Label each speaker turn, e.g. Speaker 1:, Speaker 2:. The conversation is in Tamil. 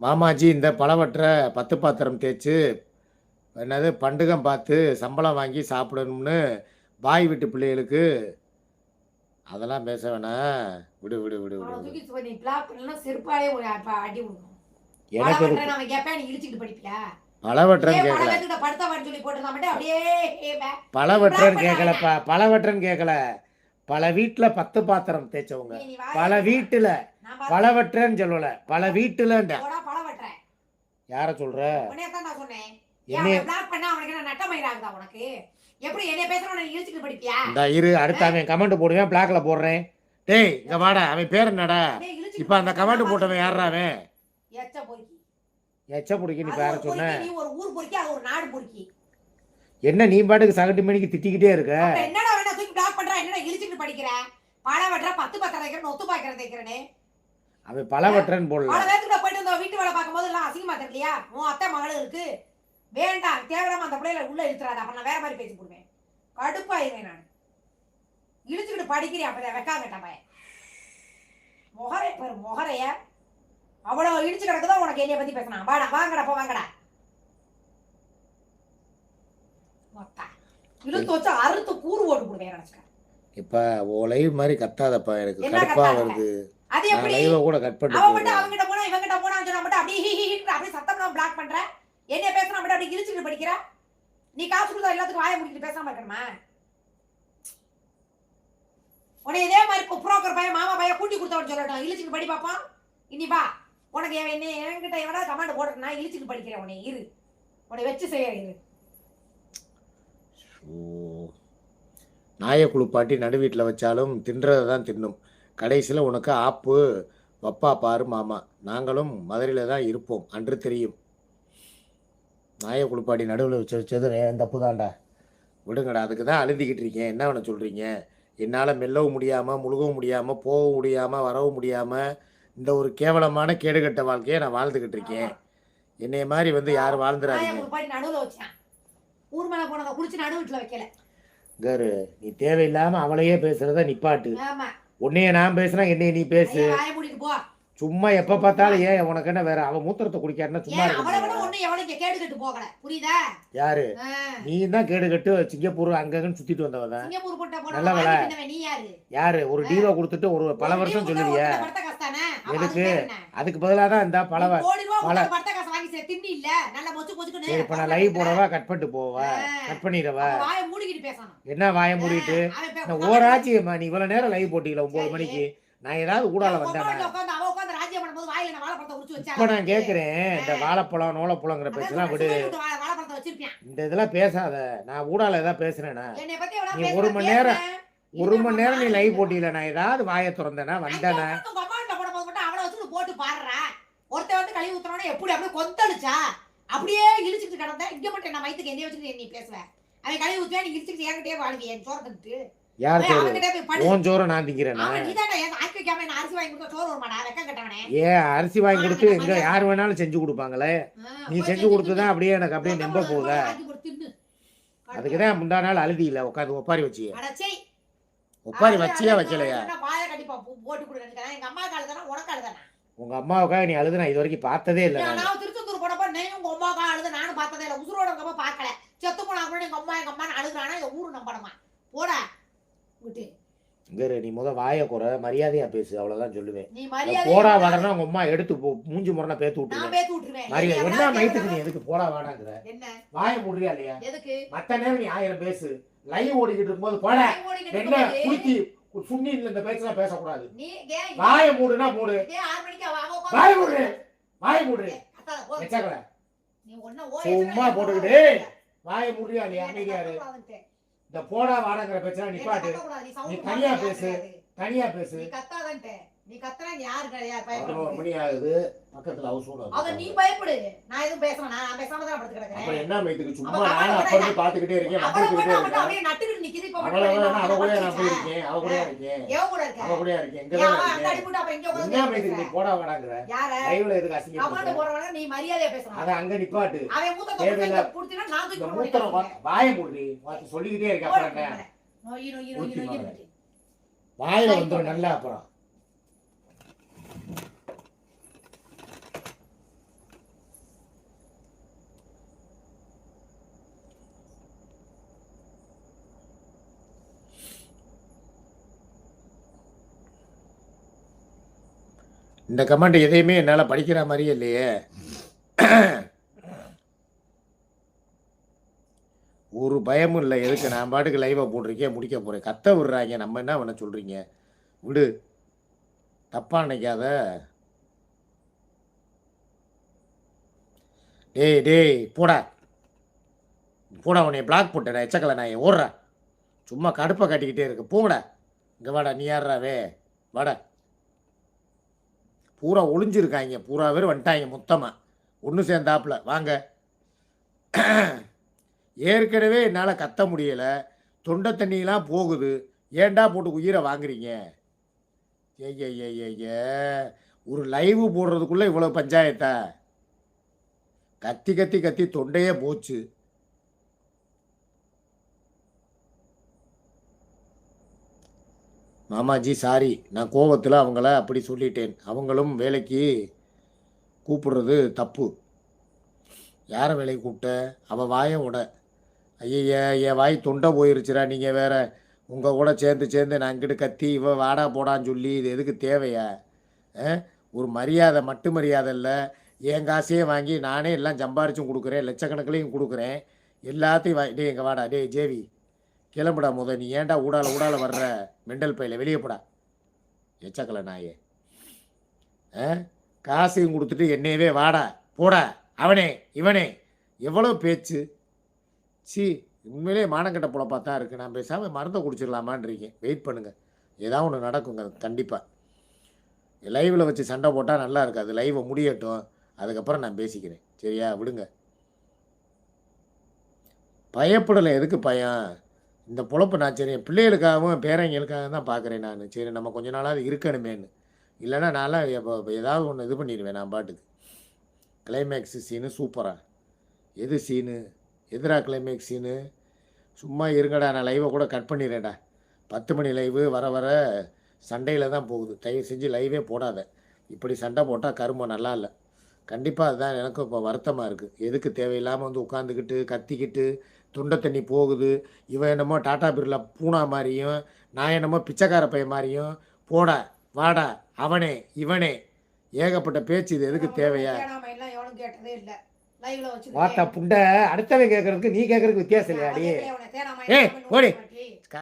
Speaker 1: மாமாஜி இந்த பழவற்ற பத்து பாத்திரம் தேய்ச்சு என்னது பண்டுகம் பார்த்து சம்பளம் வாங்கி சாப்பிடணும்னு பாய் வீட்டு பிள்ளைகளுக்கு அதெல்லாம் பேச வேணாம் விடு விடு விடு விடு எனக்கு
Speaker 2: பழம்
Speaker 1: கேட்கல
Speaker 2: வெட்டுக்கிட்ட படுத்த வான்னு சொல்லி போட்டிருந்தா மட்டும் அப்படியே ஏ பே-
Speaker 1: பழவற்றன்னு
Speaker 2: பிளாக்
Speaker 1: கேட்கலப்பா பழவற்றன்னு கேட்கல பல வீட்டில் பத்து பாத்திரம் தேய்ச்சவங்க பல. வீட்டில். பழவற்றன்னு சொல்லல பல
Speaker 2: வெட்டுறேன்.
Speaker 1: யாரை சொல்ற
Speaker 2: என்ன
Speaker 1: இரு அடுத்த அவன் கமெண்ட் போடுவேன் பிளாக்ல போடுறேன் டேய் இங்க வாடா அவன் பேர் என்னடா இப்ப அந்த? கமெண்ட் போட்டவன் யாரா அவன்
Speaker 2: எச்ச பொறுக்கி.
Speaker 1: எச்ச பிடிக்க நீ
Speaker 2: அது
Speaker 1: பேர
Speaker 2: ஒரு
Speaker 1: சொன்ன
Speaker 2: பொறுக்கி, நீ ஒரு ஊர் பொறுக்கி, அது ஒரு நாடு பொறுக்கி.
Speaker 1: என்ன நீ பாட்டுக்கு சகட்டு மணிக்கு திட்டிக்கிட்டே இருக்க?
Speaker 2: என்னடா வேணா தூக்கி block பண்ற, என்னடா இழுச்சுக்கிட்டு படிக்கிற? பழம் வெட்டுற, பத்து பத்திரம் தைக்கிறேன், ஒத்து பாய்க்கிறேன் தைக்கிறேன்னு.
Speaker 1: அவன் பழவற்றன்னு போடல.
Speaker 2: பல போயிட்டு இந்த வீட்டு வேலை பார்க்கும்போது எல்லாம் அசிங்கமா தெரியலையா? உன் அத்தை மகளும் இருக்கு. வேண்டாம் தேவையில்லாம அந்த பிள்ளைகளை உள்ள இழுத்துறாத. அப்ப நான் வேற மாதிரி பேசி போடுவேன். கடுப்பாயிருவேன் நான். இழுத்துக்கிட்டு படிக்கிறேன் அப்ப வெக்காங்கட்ட பையன். முகரை பாரு முகரைய. அவ்வளவு இடிச்சு கிடக்குதான் உனக்கு என்னைய பத்தி பேசினான் வாடா வாங்கடா போ வாங்கடா மொத்தா. இழுத்து வச்சு அறுத்து கூறு ஓட்டு போடுவேன் நினைச்சுக்க.
Speaker 1: இப்ப ஓ லைவ் மாதிரி கத்தாதப்பா எனக்கு
Speaker 2: என்ன
Speaker 1: கடுப்பா
Speaker 2: கத்தாத?
Speaker 1: வருது.
Speaker 2: அது
Speaker 1: நான்
Speaker 2: எப்படி?
Speaker 1: லைவை கூட கட் பண்ணிட்டு
Speaker 2: அவன் மட்டும்
Speaker 1: போறேன்
Speaker 2: அவங்கிட்ட போனா சொன்னா மட்டும் அப்படியே ஹி ஹி ஹின்னு அப்படியே சத்தம் பிளாக் பண்ற. என்னைய பேசினா மட்டும் அப்படியே படிக்கிற. நீ காசு கொடுத்தா எல்லாத்துக்கும் வாயை முடிக்கிட்டு பேசாம இருக்கணுமா? உன்னை இதே மாதிரி புரோக்கர் பையன் மாமா பையன் கூட்டி கொடுத்தவன் சொல்லட்டும். இழுச்சுக்கிட்டு படி பாப்பான். இனி வா. உனக்கு என்ன என்கிட்ட எவனா கமாண்ட் போடுறது நான் இழுச்சுக்கிட்டு படிக்கிறேன் உன்னை. இரு. உன்னை வச்சு செய்யறேன் இரு.
Speaker 1: ஓ. நாயை குளிப்பாட்டி நடு வீட்டில் வச்சாலும் தின்றதை தான் தின்னும். கடைசியில் உனக்கு ஆப்பு வப்பா பாரு மாமா. நாங்களும் மதுரையில் தான் இருப்போம். அன்று தெரியும். நாயை குளிப்பாட்டி நடுவில் வச்சு வச்சது என் தப்பு தான்டா. விடுங்கடா அதுக்கு தான் அழுதிக்கிட்டு இருக்கேன். என்ன வேணும் சொல்கிறீங்க என்னால் மெல்லவும் முடியாமல் முழுகவும் முடியாமல் போகவும் முடியாமல் வரவும் முடியாமல் இந்த ஒரு கேவலமான கேடுகட்ட வாழ்க்கையை நான் வாழ்ந்துக்கிட்டு இருக்கேன். என்னைய மாதிரி வந்து யாரும் வாழ்ந்துடாதீங்க
Speaker 2: ஊர் மேல போனதை குளிச்சு நடு வீட்டுல வைக்கல.
Speaker 1: கரு நீ தேவையில்லாமல் அவளையே பேசுகிறத நிப்பாட்டு.
Speaker 2: ஆமா.
Speaker 1: உன்னைய நான் பேசுனா என்னைய நீ பேசு.
Speaker 2: ஐயா, வாயை மூடிட்டு போ.
Speaker 1: சும்மா எப்ப பார்த்தாலும் ஏன் உனக்கு என்ன வேற? அவன் மூத்திரத்தை குடிக்காருன்னா சும்மா
Speaker 2: ஏன் அவளை விட
Speaker 1: இருக்க
Speaker 2: ஒண்ணு இங்க கேடு கட்டு போகல. புரியுதா?
Speaker 1: யாரு?
Speaker 2: ஆ,
Speaker 1: நீ தான் கேடு கட்டு சிங்கப்பூர் அங்கங்கன்னு சுத்திட்டு வந்தவன் தான்.
Speaker 2: சிங்கப்பூர் போட்ட போன
Speaker 1: நல்ல வேலை.
Speaker 2: வாங்கி தின்னவன் நீ யாரு?
Speaker 1: யாரு? ஒரு டீவை கொடுத்துட்டு ஒரு பல வருஷம் சொல்லுவிய.
Speaker 2: படுத்த
Speaker 1: எதுக்கு?
Speaker 2: அதுக்கு
Speaker 1: பதிலாக தான் இந்த பல
Speaker 2: கோடி ரூபா
Speaker 1: பல-
Speaker 2: கொடுத்து இல்ல நல்லா மொச்சு
Speaker 1: சரி இப்ப நான் லைவ் போடவா கட் பண்ணிட்டு போவா? கட் பண்ணிடவா?
Speaker 2: அப்ப வாயை மூடிக்கிட்டு பேசணும்
Speaker 1: என்ன வாய மூடிட்டு? நான் ஓராச்சியம்மா நீ இவ்வளவு நேரம் லைவ் போட்டீங்களா ஒன்பது. மணிக்கு. நான் ஏதாவது ஊடால வந்தேன்? இப்ப நான் கேக்குறேன் இந்த வாழைப்பழம் நோளப்பழங்கிற பேச்செல்லாம் விடு. இந்த இதெல்லாம் பேசாத. நான் ஊடால ஏதாவது பேசுறேனா?
Speaker 2: என்னை பத்தி எவ்வளவு
Speaker 1: நீ ஒரு மணி நேரம். ஒரு மணி நேரம் நீ லைவ் போட்டியில நான் ஏதாவது வாயை திறந்தேனா வந்தேனா?
Speaker 2: போட்டு பாடுறா. ஒருத்தன் வந்து கழுவி ஊத்துறானே எப்படி அப்படியே கொந்தளிச்சா? அப்படியே இழுச்சுட்டு கிடந்த இங்க மட்டும் நான் வயித்துக்கு என்னைய வச்சுட்டு நீ பேசுவேன் அவன் கழுவி ஊத்துவா நீ இழுச்சுட்டு என்கிட்டயே வாழ்விய என் சோறு
Speaker 1: யார் சோறு? நான் திங்கிறேனா?
Speaker 2: என்ன அரிசி வாங்கி கொடுத்தா
Speaker 1: எங்க யார் வேணாலும் செஞ்சு கொடுப்பாங்களே? நீ செஞ்சு கொடுத்துதான் அப்படியே எனக்கு அப்படியே நம்ப போகுதா? அதுக்கு தான் முந்தா நாள் அழுதி இல்ல உட்காந்து ஒப்பாரி வச்சிய.
Speaker 2: அடச்சே
Speaker 1: ஒப்பாரி வச்சியா வைக்கலையா
Speaker 2: போட்டு கொடுக்கறதுக்கு எங்க அம்மா காலுதானா உனக்கு அழுதானா?
Speaker 1: உங்க அம்மாவுக்காக நீ அழுது நான் இது வரைக்கும் பார்த்ததே இல்லை நான்.
Speaker 2: திருச்செந்தூர் போனப்ப நீயும் உங்க அம்மாக்கா அழுத நானும் பார்த்ததே இல்ல. உசுரோட அம்மா பார்க்கல. செத்து போனா கூட எங்க அம்மா எங்க அம்மா அழுகுறானா இந்த ஊரு நம்பணுமா போடா விட்டு.
Speaker 1: இங்க நீ முத வாயை குறை மரியாதையா பேசு அவ்வளவுதான் சொல்லுவேன்.
Speaker 2: நீ
Speaker 1: போடா வாடனா உங்க அம்மா எடுத்து போ- மூஞ்சி முரணா பேத்து விட்டுருவேன். மரியாதை என்ன மைத்துக்கு நீ எதுக்கு போடா வாடாங்கிற?
Speaker 2: என்ன?
Speaker 1: வாயை முடியா இல்லையா?
Speaker 2: எதுக்கு?
Speaker 1: மத்த நேரம் நீ ஆயிரம் பேசு. லைவ் ஓடிக்கிட்டு இருக்கும்போது போட.
Speaker 2: வாய் மூடிக்கிட்டு இருக்கும்போது
Speaker 1: குளிக்கி சுண்ணில இந்த பேச்செல்லாம் பேசக்கூடாது.
Speaker 2: நீ
Speaker 1: வாயை மூடுனா மூடு. வாய் மூடு. வாய் மூடு.
Speaker 2: நீ ஓ
Speaker 1: சும்மா போட்டுக்கிட்டு. வாயை இல்லையா
Speaker 2: என்னை
Speaker 1: அமைதியாரு. இந்த போடா வாடங்கிற பேச்செல்லாம் நிப்பாட்டு.
Speaker 2: நீ
Speaker 1: நீ தனியா பேசு. தனியா பேசு.
Speaker 2: நீ கத்தாதன்ட்டு. நீ கத்துனா இங்க யாரு கிடையாது,
Speaker 1: பதினோரு
Speaker 2: பயப்படாத.
Speaker 1: மணி ஆகுது பக்கத்துல ஹவுஸ்
Speaker 2: அத நீ பயப்படு. நான் எதுவும் பேசணும் நான் பேசாம தான் படுத்து
Speaker 1: அப்புறம்
Speaker 2: கிடக்குறேன்
Speaker 1: என்ன சும்மா அப்ப இருந்து பாத்துக்கிட்டே இருக்கேன்
Speaker 2: அவளை
Speaker 1: வந்துகிட்டே
Speaker 2: மட்டும் அவட்ட
Speaker 1: இருக்கேன்.
Speaker 2: அப்படியே நட்டுக்கிட்டு நிக்குது இப்ப மட்டும்
Speaker 1: அவளை
Speaker 2: என்ன
Speaker 1: அவ கூட
Speaker 2: அவ
Speaker 1: நான்
Speaker 2: படுத்துச்சா?
Speaker 1: போயிருக்கேன் அவ கூட இருக்கேன்.
Speaker 2: எவன் கூட இருக்க?
Speaker 1: அவ கூட இருக்கேன் இங்க
Speaker 2: ஏன்
Speaker 1: தான்
Speaker 2: அவன் அங்க
Speaker 1: இருக்கேன்
Speaker 2: அடிபட்டு அப்ப இங்க உட்கார்ந்து
Speaker 1: என்ன மைத்துக்கு நீ
Speaker 2: பேசுற?
Speaker 1: போடா வாடாங்கிற? லைவ்ல எதுக்கு அசிங்க
Speaker 2: போறவன நீ மரியாதையா பேசணும்.
Speaker 1: அத அங்க நிப்பாட்டு.
Speaker 2: அவன் மூத்த நான் தூக்கி.
Speaker 1: வாய மூடி. வாத்தி சொல்லிக்கிட்டே இருக்க அப்புறம்
Speaker 2: நொய். நொய்.
Speaker 1: வாயில வந்துரும் நல்லா அப்புறம். இந்த கமெண்ட் எதையுமே என்னால் படிக்கிற மாதிரியே இல்லையே. ஒரு பயமும் இல்லை. எதுக்கு நான் பாட்டுக்கு லைவாக போட்டிருக்கேன் முடிக்க போகிறேன் கத்த விடுறாங்க. நம்ம என்ன பண்ண சொல்கிறீங்க விடு. தப்பாக நினைக்காத. டேய் டேய் போடா. போடா உன்னை பிளாக் போட்டேன். எச்சக்கலை நான் ஓடுறா சும்மா கடுப்பை கட்டிக்கிட்டே இருக்கு. போங்கடா. இங்கே வாடா நீ யாராவே வாடா. பூரா ஒளிஞ்சிருக்காங்க. பூரா பேர் வந்துட்டாங்க மொத்தமாக ஒன்று சேர்ந்தாப்புல. வாங்க. ஏற்கனவே என்னால் கத்த முடியலை. தொண்டை தண்ணியெலாம் போகுது. ஏன்டா போட்டு உயிரை வாங்குறீங்க? ஏய்ய ஒரு லைவு போடுறதுக்குள்ளே இவ்வளோ பஞ்சாயத்தா? கத்தி கத்தி கத்தி தொண்டையே போச்சு. மாமாஜி சாரி நான் கோவத்தில் அவங்கள அப்படி சொல்லிட்டேன். அவங்களும் வேலைக்கு கூப்பிடுறது தப்பு. யாரை வேலைக்கு கூப்பிட்ட? அவள் வாயை விட ஐயய்ய என் வாய் தொண்டை போயிருச்சுரா நீங்கள் வேற. உங்கள் கூட சேர்ந்து சேர்ந்து நான் இங்கிட்டு கத்தி இவ வாடா போடான்னு சொல்லி இது எதுக்கு தேவையா? ஆ? ஒரு மரியாதை மட்டு மரியாதை இல்லை. என் காசையே வாங்கி நானே எல்லாம் சம்பாரிச்சும் கொடுக்குறேன் லட்சக்கணக்கிலையும் கொடுக்குறேன். எல்லாத்தையும் வா டே எங்கள் வாடா டேய் ஜேவி. கிளம்புடா முத நீ ஏன்டா ஊடால ஊடால வர்ற? மெண்டல் பையில வெளியே போடா. எச்சக்கல நாயே. ஆ? காசையும் கொடுத்துட்டு என்னையவே வாடா. போடா. அவனே இவனே. எவ்வளோ பேச்சு? சி உண்மையிலே மானக்கட்ட புழப்பா தான் இருக்குது நான் பேசாமல் மருந்தை குடிச்சிடலாமான்னு வெயிட் பண்ணுங்கள் ஏதாவது ஒன்று நடக்குங்க. கண்டிப்பாக லைவில் வச்சு சண்டை போட்டால் நல்லா இருக்காது. லைவை முடியட்டும். அதுக்கப்புறம் நான் பேசிக்கிறேன். சரியா? விடுங்க. பயப்படலை. எதுக்கு பயம்? இந்த பொழப்பு நான் சரி என் பிள்ளைகளுக்காகவும் பேரங்களுக்காக தான் பார்க்குறேன் நான். சரி நம்ம கொஞ்ச நாளாவது இருக்கணுமேன்னு. இல்லைன்னா நான்லாம் எப்போ ஏதாவது ஒன்று இது பண்ணிடுவேன் நான் பாட்டுக்கு. கிளைமேக்ஸ் சீனு சூப்பராக எது சீனு எதிரா கிளைமேக்ஸ் சீனு சும்மா இருங்கடா நான் லைவை கூட கட் பண்ணிடுறேன்டா. பத்து மணி லைவு வர வர சண்டையில் தான் போகுது. தயவு செஞ்சு லைவே போடாத. இப்படி சண்டை போட்டால் கருமம் நல்லா இல்லை. கண்டிப்பாக அதுதான் எனக்கும் இப்போ வருத்தமாக இருக்குது எதுக்கு தேவையில்லாமல் வந்து உட்காந்துக்கிட்டு கத்திக்கிட்டு துண்டை தண்ணி போகுது இவன் என்னமோ டாடா பிர்லா பூனா மாதிரியும் நான் என்னமோ பிச்சைக்கார பையன் மாதிரியும் போடா வாடா அவனே இவனே. ஏகப்பட்ட பேச்சு இது எதுக்கு தேவையா? வாத்தா புண்டை அடுத்தவன் கேட்கறதுக்கு நீ கேட்கறதுக்கு வித்தியாசம் இல்லையாடி? ஏய், ஓடி.